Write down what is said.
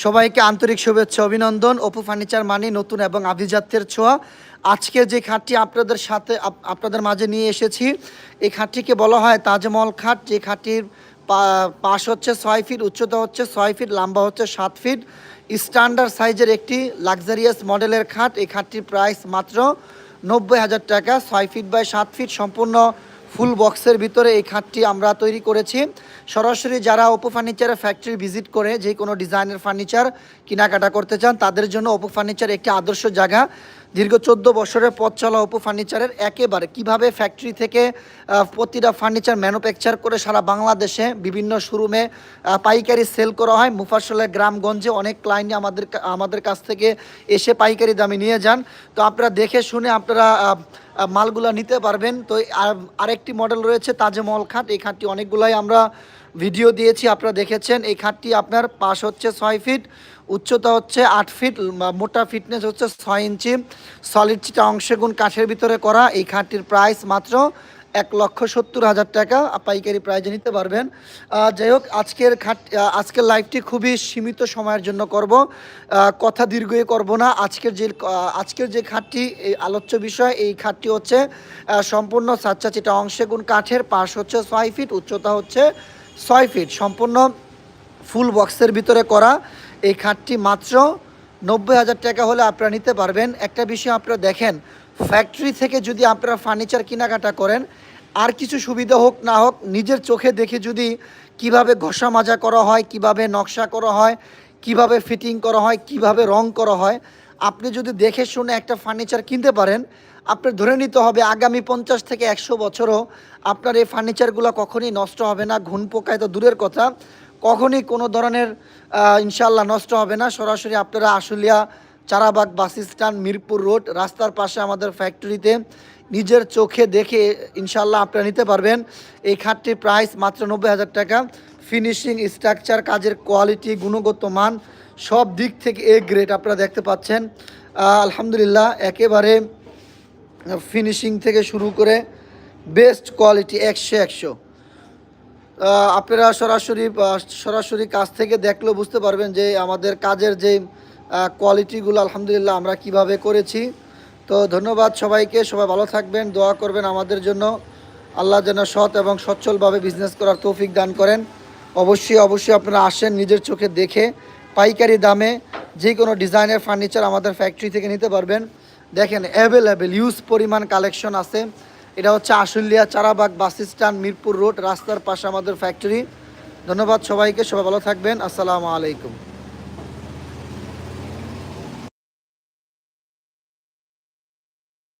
সবাইকে আন্তরিক শুভেচ্ছা, অভিনন্দন। অপু ফার্নিচার মানে নতুন এবং আভিজাত্যের ছোঁয়া। আজকে যে খাটটি আপনাদের সাথে, আপ- আপনাদের মাঝে নিয়ে এসেছি, এই খাটটিকে বলা হয় তাজমহল খাট। যে খাটটির পাশ হচ্ছে ছয় ফিট, উচ্চতা হচ্ছে ছয় ফিট, লম্বা হচ্ছে সাত ফিট। স্ট্যান্ডার্ড সাইজের একটি লাক্সারিয়াস মডেলের খাট। এই খাটটির প্রাইস মাত্র নব্বই হাজার টাকা, ছয় ফিট বাই সাত ফিট, সম্পূর্ণ ফুল বক্সের ভিতরে এই খাটটি আমরা তৈরি করেছি। সরাসরি যারা ওপো ফার্নিচারের ফ্যাক্টরি ভিজিট করে যে কোনো ডিজাইনের ফার্নিচার কেনাকাটা করতে চান, তাদের জন্য ওপো ফার্নিচার একটি আদর্শ জায়গা। দীর্ঘ চোদ্দ বছরের পথ চলা ওপো ফার্নিচারের একেবারে কীভাবে ফ্যাক্টরি থেকে প্রতিটা ফার্নিচার ম্যানুফ্যাকচার করে সারা বাংলাদেশে বিভিন্ন শোরুমে পাইকারি সেল করা হয়। মুফাসলের গ্রামগঞ্জে অনেক ক্লায়েন্ট আমাদের আমাদের কাছ থেকে এসে পাইকারি দামে নিয়ে যান। তো আপনারা দেখে শুনে আপনারা আহ, নিতে পারবেন। তো আর- আরেকটি মডেল রয়েছে তাজমহল খাট। এই খাটটি অনেকগুলাই আমরা ভিডিও দিয়েছি, আপনারা দেখেছেন। এই খাটটি আপনার পাশ হচ্ছে ছয় ফিট, উচ্চতা হচ্ছে আট ফিট মোটা ফিটনেস হচ্ছে ছয় ইঞ্চি। সলিড চিটা অংশগুণ কাঠের ভিতরে করা, এই খাটটির প্রাইস মাত্র এক লক্ষ সত্তর হাজার টাকা। পাইকারি প্রাইজে নিতে পারবেন। যাই হোক, আজকের খাট আজকের লাইভটি খুবই সীমিত সময়ের জন্য করব। কথা দীর্ঘই করব না। আজকের যে আজকের যে খাটটি, এই আলোচ্য বিষয়, এই খাটটি হচ্ছে সম্পূর্ণ সাচ্চা চিটা অংশগুণ কাঠের, পাশ হচ্ছে ছয় ফিট, উচ্চতা হচ্ছে ছয় ফিট সম্পূর্ণ ফুল বক্সের ভিতরে করা। এই খাটটি মাত্র নব্বই হাজার টাকা হলে আপনারা নিতে পারবেন। একটা বিষয় আপনারা দেখেন ফ্যাক্টরি থেকে যদি আপনারা ফার্নিচার কেনাকাটা করেন, আর কিছু সুবিধা হোক না হোক, নিজের চোখে দেখে যদি কীভাবে ঘষা মাজা করা হয়, কীভাবে নকশা করা হয়, কীভাবে ফিটিং করা হয়, কীভাবে রং করা হয়, আপনি যদি দেখে শুনে একটা ফার্নিচার কিনতে পারেন আপনার ধরে নিতে হবে আগামী পঞ্চাশ থেকে একশো বছরও আপনার এই ফার্নিচারগুলো কখনই নষ্ট হবে না ঘুন পোকায় তো দূরের কথা। কখনই কোনো ধরনের ইনশাল্লাহ নষ্ট হবে না। সরাসরি আপনারা আশুলিয়া, চারাবাগ বাস মিরপুর রোড, রাস্তার পাশে আমাদের ফ্যাক্টরিতে নিজের চোখে দেখে ইনশাল্লাহ আপনারা নিতে পারবেন। এই খাটটির প্রাইস মাত্র নব্বই হাজার টাকা। ফিনিশিং স্ট্রাকচার কাজের কোয়ালিটি গুণগত মান, সব দিক থেকে এ গ্রেড আপনারা দেখতে পাচ্ছেন। আলহামদুলিল্লাহ, একেবারে ফিনিশিং থেকে শুরু করে বেস্ট কোয়ালিটি একশো একশো। আপনারা সরাসরি সরাসরি কাজ থেকে দেখলেও বুঝতে পারবেন যে আমাদের কাজের যে কোয়ালিটিগুলো আলহামদুলিল্লাহ আমরা কীভাবে করেছি। তো ধন্যবাদ সবাইকে, সবাই ভালো থাকবেন, দোয়া করবেন আমাদের জন্য। আল্লাহ যেন সৎ এবং সচ্ছলভাবে বিজনেস করার তৌফিক দান করেন। অবশ্যই অবশ্যই আপনারা আসেন নিজের চোখে দেখে। পাইকারি দামে যে কোনো ডিজাইনের ফার্নিচার আমাদের ফ্যাক্টরি থেকে নিতে পারবেন। দেখেন অ্যাভেলেবেল ইউজ পরিমাণ কালেকশন আছে। এটা হচ্ছে Ashulia Charabag bus stand, Mirpur road, রাস্তার পাশে আমাদের ফ্যাক্টরি ধন্যবাদ সবাইকে, সবাই ভালো থাকবেন। আসসালামু আলাইকুম।